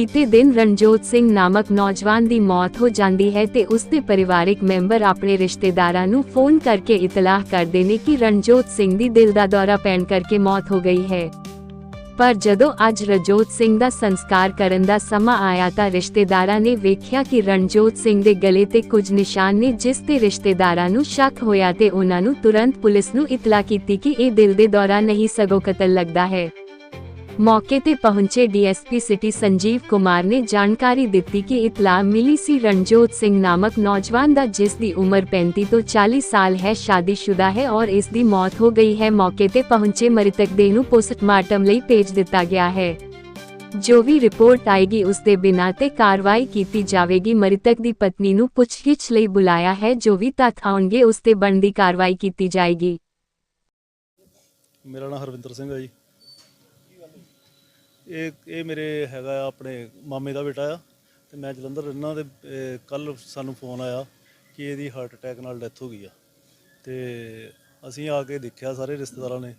ਬੀਤੇ ਦਿਨ ਰਣਜੋਤ ਸਿੰਘ ਨਾਮਕ ਨੌਜਵਾਨ ਦੀ ਮੌਤ ਹੋ ਜਾਂਦੀ ਹੈ ਤੇ ਉਸ ਦੇ ਪਰਿਵਾਰਕ ਮੈਂਬਰ ਆਪਣੇ ਰਿਸ਼ਤੇਦਾਰਾਂ ਨੂੰ ਫੋਨ ਕਰਕੇ ਇਤਲਾਹ ਕਰਦੇ ਨੇ ਕਿ ਰਣਜੋਤ ਸਿੰਘ ਦੀ ਦਿਲ ਦਾ ਦੌਰਾ ਪੈਣ ਕਰਕੇ ਮੌਤ ਹੋ ਗਈ ਹੈ। ਪਰ ਜਦੋਂ ਅੱਜ ਰਜੋਤ ਸਿੰਘ ਦਾ ਸੰਸਕਾਰ ਕਰਨ ਦਾ ਸਮਾਂ ਆਇਆ ਤਾਂ ਰਿਸ਼ਤੇਦਾਰਾਂ ਨੇ ਵੇਖਿਆ ਕਿ ਰਣਜੋਤ ਸਿੰਘ ਦੇ ਗਲੇ ਤੇ ਕੁਝ ਨਿਸ਼ਾਨ ਨੇ ਜਿਸ ਤੇ ਰਿਸ਼ਤੇਦਾਰਾਂ ਨੂੰ ਸ਼ੱਕ ਹੋਇਆ ਤੇ ਉਹਨਾਂ ਨੂੰ ਤੁਰੰਤ ਪੁਲਿਸ ਨੂੰ ਇਤਲਾਹ ਕੀਤੀ ਕਿ ਇਹ ਦਿਲ ਦੇ ਦੌਰਾ ਨਹੀਂ ਸਗੋਂ ਕਤਲ ਲੱਗਦਾ ਹੈ। ਮੌਕੇ ਤੇ ਪਹੁੰਚੇ ਡੀਐਸਪੀ ਸਿਟੀ ਸੰਜੀਵ ਕੁਮਾਰ ਨੇ ਜਾਣਕਾਰੀ ਦਿੱਤੀ ਕਿ ਇਤਲਾਹ ਮਿਲੀ ਸੀ ਰਣਜੋਤ ਸਿੰਘ ਨਾਮਕ ਨੌਜਵਾਨ ਦਾ, ਜਿਸ ਦੀ ਉਮਰ 35 ਤੋਂ 40 ਸਾਲ ਹੈ, ਸ਼ਾਦੀशुदा ਹੈ ਔਰ ਇਸ ਦੀ ਮੌਤ ਹੋ ਗਈ ਹੈ। ਮੌਕੇ ਤੇ ਪਹੁੰਚੇ ਮ੍ਰਿਤਕ ਦੇਹ ਨੂੰ ਪੋਸਟਮਾਰਟਮ ਲਈ ਭੇਜ ਦਿੱਤਾ ਗਿਆ ਹੈ। ਜੋ ਵੀ ਰਿਪੋਰਟ ਆਏਗੀ, ਉਸ ਦੇ ਬਿਨਾਂ ਤੇ ਕਾਰਵਾਈ ਕੀਤੀ ਜਾਵੇਗੀ। ਮ੍ਰਿਤਕ ਦੀ ਪਤਨੀ ਨੂੰ ਪੁੱਛਗਿੱਛ ਲਈ ਬੁਲਾਇਆ ਹੈ। ਜੋ ਵੀ ਤੱਥ ਆਉਣਗੇ, ਉਸ ਤੇ ਬਣਦੀ ਕਾਰਵਾਈ ਕੀਤੀ ਜਾਏਗੀ। ਮੇਰਾ ਨਾਮ ਹਰਵਿੰਦਰ ਸਿੰਘ ਹੈ ਜੀ। ਇਹ ਇਹ ਮੇਰੇ ਹੈਗਾ ਆਪਣੇ ਮਾਮੇ ਦਾ ਬੇਟਾ ਆ ਤੇ ਮੈਂ ਜਲੰਧਰ ਰਹਿਣਾ ਤੇ ਕੱਲ ਸਾਨੂੰ ਫੋਨ ਆਇਆ ਕਿ ਇਹਦੀ ਹਾਰਟ ਅਟੈਕ ਨਾਲ ਡੈਥ ਹੋ ਗਈ ਆ। ਤੇ ਅਸੀਂ ਆ ਕੇ ਦੇਖਿਆ ਸਾਰੇ ਰਿਸ਼ਤੇਦਾਰਾਂ ਨੇ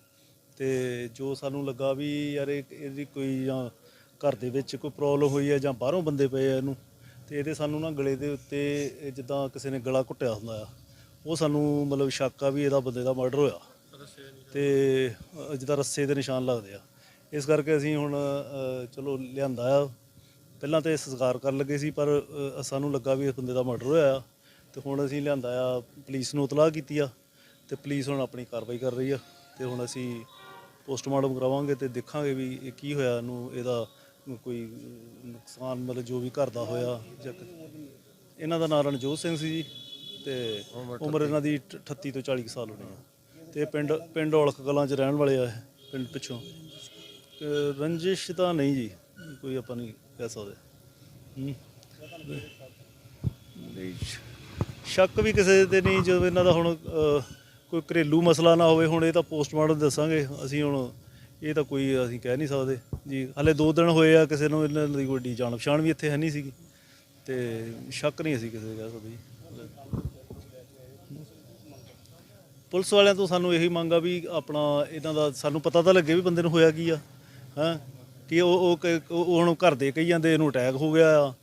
ਤੇ ਜੋ ਸਾਨੂੰ ਲੱਗਾ ਵੀ ਯਾਰ ਇਹ ਇਹਦੀ ਕੋਈ ਜਾਂ ਘਰ ਦੇ ਵਿੱਚ ਕੋਈ ਪ੍ਰੋਬਲਮ ਹੋਈ ਹੈ ਜਾਂ ਬਾਹਰੋਂ ਬੰਦੇ ਪਏ ਆ ਇਹਨੂੰ ਤੇ ਇਹਦੇ ਸਾਨੂੰ ਨਾ ਗਲੇ ਦੇ ਉੱਤੇ ਜਿੱਦਾਂ ਕਿਸੇ ਨੇ ਗਲਾ ਘੁੱਟਿਆ ਹੁੰਦਾ ਆ ਉਹ ਸਾਨੂੰ ਮਤਲਬ ਸ਼ੱਕ ਆ ਵੀ ਇਹਦਾ ਬੰਦੇ ਦਾ ਮਰਡਰ ਹੋਇਆ। ਤੇ ਜਿੱਦਾਂ ਰੱਸੇ ਦੇ ਨਿਸ਼ਾਨ ਲੱਗਦੇ ਆ। ਇਸ ਕਰਕੇ ਅਸੀਂ ਹੁਣ ਚਲੋ ਲਿਆਂਦਾ ਆ। ਪਹਿਲਾਂ ਤੇ ਸੰਸਕਾਰ ਕਰਨ ਲੱਗੇ ਸੀ ਪਰ ਸਾਨੂੰ ਲੱਗਾ ਵੀ ਇਸ ਬੰਦੇ ਦਾ ਮਰਡਰ ਹੋਇਆ ਤੇ ਹੁਣ ਅਸੀਂ ਲਿਆਂਦਾ ਆ ਪੁਲਿਸ ਨੂੰ ਇਤਲਾਹ ਕੀਤੀ ਆ ਤੇ ਪੁਲਿਸ ਹੁਣ ਆਪਣੀ ਕਾਰਵਾਈ ਕਰ ਰਹੀ ਆ। ਤੇ ਹੁਣ ਅਸੀਂ ਪੋਸਟਮਾਰਟਮ ਕਰਾਵਾਂਗੇ ਤੇ ਦੇਖਾਂਗੇ ਵੀ ਇਹ ਕੀ ਹੋਇਆ ਇਹਨੂੰ ਇਹਦਾ ਕੋਈ ਨੁਕਸਾਨ ਮਤਲਬ ਜੋ ਵੀ ਘਰ ਦਾ ਹੋਇਆ ਜਾਂ ਇਹਨਾਂ ਦਾ ਨਾਂ ਰਣਜੋਤ ਸਿੰਘ ਸੀ ਜੀ ਤੇ ਉਮਰ ਇਹਨਾਂ ਦੀ 38 ਤੋਂ 40 ਕੁ ਸਾਲ ਹੋਣੀ ਆ। ਤੇ ਪਿੰਡ ਪਿੰਡ ਔਲਖ ਕਲਾਂ 'ਚ ਰਹਿਣ ਵਾਲੇ ਆ ਪਿੰਡ ਪਿੱਛੋਂ। ਰੰਜਿਸ਼ ਤਾਂ ਨਹੀਂ ਜੀ ਕੋਈ ਆਪਾਂ ਨਹੀਂ ਕਹਿ ਸਕਦੇ। ਨਹੀਂ, ਸ਼ੱਕ ਵੀ ਕਿਸੇ ਤੇ ਨਹੀਂ ਜਦੋਂ ਇਹਨਾਂ ਦਾ ਹੁਣ ਕੋਈ ਘਰੇਲੂ ਮਸਲਾ ਨਾ ਹੋਵੇ ਹੁਣ ਇਹ ਤਾਂ ਪੋਸਟਮਾਰਟਮ ਦੱਸਾਂਗੇ ਅਸੀਂ ਹੁਣ ਇਹ ਤਾਂ ਕੋਈ ਅਸੀਂ ਕਹਿ ਨਹੀਂ ਸਕਦੇ। ਜੀ ਹਲੇ 2 ਦਿਨ ਹੋਏ ਆ ਕਿਸੇ ਨੂੰ ਇਹਨਾਂ ਦੀ ਕੋਈ ਜਾਣ ਪਛਾਣ ਵੀ ਇੱਥੇ ਹੈ ਨਹੀਂ ਸੀਗੀ। ਤੇ ਸ਼ੱਕ ਨਹੀਂ ਅਸੀਂ ਕਿਸੇ ਦੇ ਕਹਿ ਸਕਦੇ ਜੀ। ਪੁਲਿਸ ਵਾਲਿਆਂ ਤੋਂ ਸਾਨੂੰ ਇਹੀ ਮੰਗ ਆ ਵੀ ਆਪਣਾ ਇਹਨਾਂ ਦਾ ਸਾਨੂੰ ਪਤਾ ਤਾਂ ਲੱਗੇ ਵੀ ਬੰਦੇ ਨੂੰ ਹੋਇਆ ਕੀ ਆ। ਹਾਂ? ਕਿ ਉਹ ਉਹ ਕ- ਉਹ ਹੁਣ ਘਰ ਦੇ ਕਹੀ ਜਾਂਦੇ, ਇਹਨੂੰ ਅਟੈਕ ਹੋ ਗਿਆ ਆ।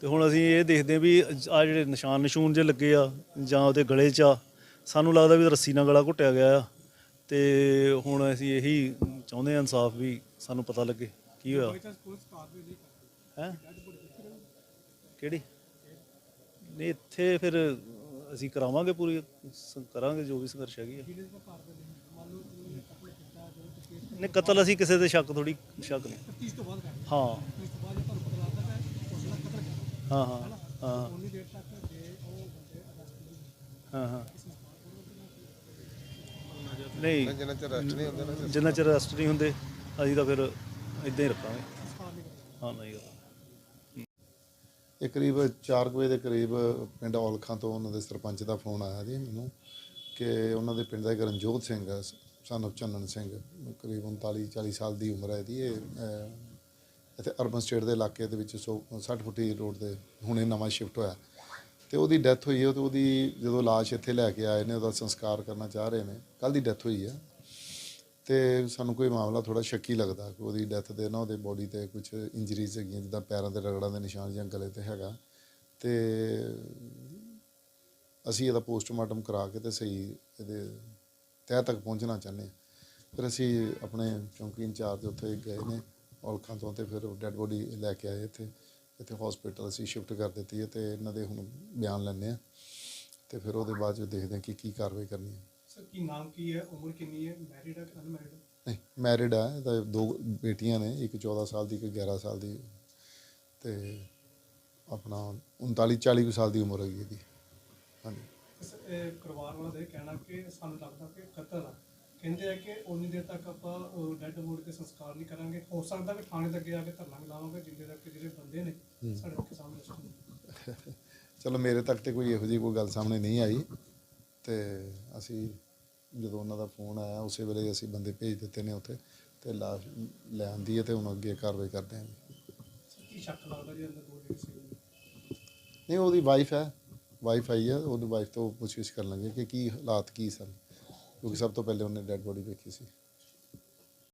ਤੇ ਹੁਣ ਅਸੀਂ ਇਹ ਦੇਖਦੇ ਹਾਂ ਵੀ ਆ ਜਿਹੜੇ ਨਿਸ਼ਾਨ ਨਿਸ਼ੂਨ ਜੇ ਲੱਗੇ ਆ, ਜਾਂ ਉਹਦੇ ਗਲੇ 'ਚ ਆ, ਸਾਨੂੰ ਲੱਗਦਾ ਵੀ ਰੱਸੀ ਨਾਲ ਗਲਾ ਘੁੱਟਿਆ ਗਿਆ ਆ। ਤੇ ਹੁਣ ਅਸੀਂ ਇਹੀ ਚਾਹੁੰਦੇ ਹਾਂ ਇਨਸਾਫ ਵੀ ਸਾਨੂੰ ਪਤਾ ਲੱਗੇ, ਕੀ ਹੋਇਆ। ਹੈ? ਕਿਹੜੀ? ਨਹੀਂ, ਇੱਥੇ ਫਿਰ ਅਸੀਂ ਕਰਾਵਾਂਗੇ ਪੂਰੀ ਸ- ਕਰਾਂਗੇ ਜੋ ਵੀ ਸੰਘਰਸ਼ ਹੈਗੀ ਆ। ਨਹੀਂ ਕਤਲ ਅਸੀਂ ਕਿਸੇ ਦੇ ਸ਼ੱਕ ਥੋੜੀ ਸ਼ੱਕ ਨਹੀਂ। ਹਾਂ। ਹਾਂ ਹਾਂ ਹਾਂ। ਹਾਂ ਹਾਂ। ਨਹੀਂ। ਜਿੰਨਾ ਚਿਰ ਰੈਸਟ ਨਹੀਂ ਹੁੰਦਾ ਨਾ ਜਿੰਨਾ ਚਿਰ ਅਰੈਸਟ ਨਹੀਂ ਹੁੰਦੇ ਅਸੀਂ ਤਾਂ ਫਿਰ ਇਦਾਂ ਹੀ ਰੱਖਾਂਗੇ। ਹਾਂ ਨਹੀਂ। ਇਹ ਕਰੀਬ 4 ਵਜੇ ਦੇ ਕਰੀਬ ਪਿੰਡ ਔਲਖਾਂ ਤੋਂ ਉਹਨਾਂ ਦੇ ਸਰਪੰਚ ਦਾ ਫੋਨ ਆਇਆ ਜੀ ਮੈਨੂੰ ਕਿ ਉਹਨਾਂ ਦੇ ਪਿੰਡ ਦਾ ਇੱਕ ਰਣਜੋਤ ਸਿੰਘ ਹੈ ਸਾਨੂੰ of ਚੰਨਨ ਸਿੰਘ ਕਰੀਬ 39 40 ਸਾਲ ਦੀ ਉਮਰ ਹੈ ਇਹਦੀ। ਇਹ ਇੱਥੇ ਅਰਬਨ ਸਟੇਟ ਦੇ ਇਲਾਕੇ ਦੇ ਵਿੱਚ ਸੌ- 60 ਫੁੱਟੀ ਰੋਡ 'ਤੇ ਹੁਣੇ ਨਵਾਂ ਸ਼ਿਫਟ ਹੋਇਆ। ਤੇ ਉਹਦੀ ਡੈਥ ਹੋਈ ਹੈ, ਤੇ ਉਹਦੀ ਜਦੋਂ ਲਾਸ਼ ਇੱਥੇ ਲੈ ਕੇ ਆਏ ਨੇ, ਉਹਦਾ ਸੰਸਕਾਰ ਕਰਨਾ ਚਾਹ ਰਹੇ ਨੇ ਕੱਲ ਦੀ ਡੈਥ ਹੋਈ ਹੈ। ਤੇ ਸਾਨੂੰ ਕੋਈ ਮਾਮਲਾ ਥੋੜਾ ਸ਼ੱਕੀ ਲੱਗਦਾ ਕਿ ਉਹਦੀ ਡੈਥ ਦੇ ਨਾ ਉਹਦੇ ਬੋਡੀ ਤੇ ਕੁਝ ਇੰਜਰੀਜ਼ ਹੈਗੀਆਂ, ਜਿੱਦਾਂ ਪੈਰਾਂ ਤੇ ਰਗੜਾਂ ਦੇ ਨਿਸ਼ਾਨ ਜਾਂ ਗਲੇ ਤੇ ਹੈਗਾ। ਤੇ ਅਸੀਂ ਇਹਦਾ ਪੋਸਟਮਾਰਟਮ ਕਰਾ ਕੇ ਤੇ ਸਹੀ ਇਹਦੇ ਤਹਿ ਤੱਕ ਪਹੁੰਚਣਾ ਚਾਹੁੰਦੇ ਹਾਂ। ਫਿਰ ਅਸੀਂ ਆਪਣੇ ਚੌਂਕੀ ਇੰਚਾਰਜ ਉੱਥੇ ਗਏ ਨੇ ਔਲਖਾਂ ਤੋਂ ਤੇ ਫਿਰ ਡੈੱਡ ਬੋਡੀ ਲੈ ਕੇ ਆਏ ਇੱਥੇ। ਇੱਥੇ ਹਸਪੀਟਲ ਅਸੀਂ ਸ਼ਿਫਟ ਕਰ ਦਿੱਤੀ ਹੈ ਤੇ ਇਹਨਾਂ ਦੇ ਹੁਣ ਬਿਆਨ ਲੈਣੇ ਆ ਤੇ ਫਿਰ ਉਹਦੇ ਬਾਅਦ ਜੋ ਦੇਖਦੇ ਹਾਂ ਕਿ ਕੀ ਕਾਰਵਾਈ ਕਰਨੀ ਹੈ। ਸਰ ਕੀ ਨਾਮ ਕੀ ਹੈ? ਉਮਰ ਕਿੰਨੀ ਹੈ? ਮੈਰਿਡ ਹੈ ਕਿ ਅਨਮੈਰਿਡ ਨਹੀਂ ਮੈਰਿਡ ਆ ਇਹਦਾ ਦੋ ਬੇਟੀਆਂ ਨੇ ਇੱਕ 14 ਸਾਲ ਦੀ ਇੱਕ 11 ਸਾਲ ਦੀ। ਤੇ ਆਪਣਾ 39 40 ਕੁ ਸਾਲ ਦੀ ਉਮਰ ਹੈਗੀ ਇਹਦੀ। ਹਾਂਜੀ। ਪਰਿਵਾਰ ਵਾਲਾ ਦਾ ਇਹ ਕਹਿਣਾ ਕਿ ਸਾਨੂੰ ਲੱਗਦਾ ਕਿ ਕਤਲ ਆ ਕਹਿੰਦੇ ਆ ਕਿ ਉਨੀ ਦੇਰ ਤੱਕ ਆਪਾਂ ਡੈੱਡ ਬੋਡੀ ਤੇ ਸੰਸਕਾਰ ਨਹੀਂ ਕਰਾਂਗੇ। ਹੋ ਸਕਦਾ ਕਿ ਥਾਣੇ ਦੇ ਅੱਗੇ ਆ ਕੇ ਧਰਨਾ ਵੀ ਲਾਵਾਂਗੇ ਜਿੰਦੇ ਤੱਕ ਜਿਹੜੇ ਬੰਦੇ ਨੇ ਸਾਡੇ ਅੱਗੇ ਸਾਹਮਣੇ ਆਉਣ। ਚਲੋ ਮੇਰੇ ਤੱਕ ਤੇ ਕੋਈ ਇਹੋ ਜਿਹੀ ਕੋਈ ਗੱਲ ਸਾਹਮਣੇ ਨਹੀਂ ਆਈ। ਤੇ ਅਸੀਂ ਜਦੋਂ ਉਹਨਾਂ ਦਾ ਫੋਨ ਆਇਆ ਉਸੇ ਵੇਲੇ ਅਸੀਂ ਬੰਦੇ ਭੇਜ ਦਿੱਤੇ ਨੇ ਉੱਥੇ ਤੇ ਲਾਸ਼ ਲੈ ਆਂਦੀ ਹੈ ਤੇ ਹੁਣ ਅੱਗੇ ਕਾਰਵਾਈ ਕਰਦੇ ਸਰ ਕੀ ਸ਼ੱਕ ਲੱਗਦਾ ਜੀ ਅੰਦਰ ਦੋ ਨਹੀਂ ਉਹਦੀ ਵਾਈਫ ਹੈ। ਵਾਈਫ ਆਈ ਆ, ਉਹਦੀ ਵਾਈਫ ਤੋਂ ਪੁੱਛਗਿੱਛ ਕਰ ਲਾਂਗੇ ਕਿ ਕੀ ਹਾਲਾਤ ਕੀ ਸਨ, ਕਿਉਂਕਿ ਸਭ ਤੋਂ ਪਹਿਲੇ ਉਹਨੇ ਡੈੱਡ ਬੋਡੀ ਵੇਖੀ ਸੀ।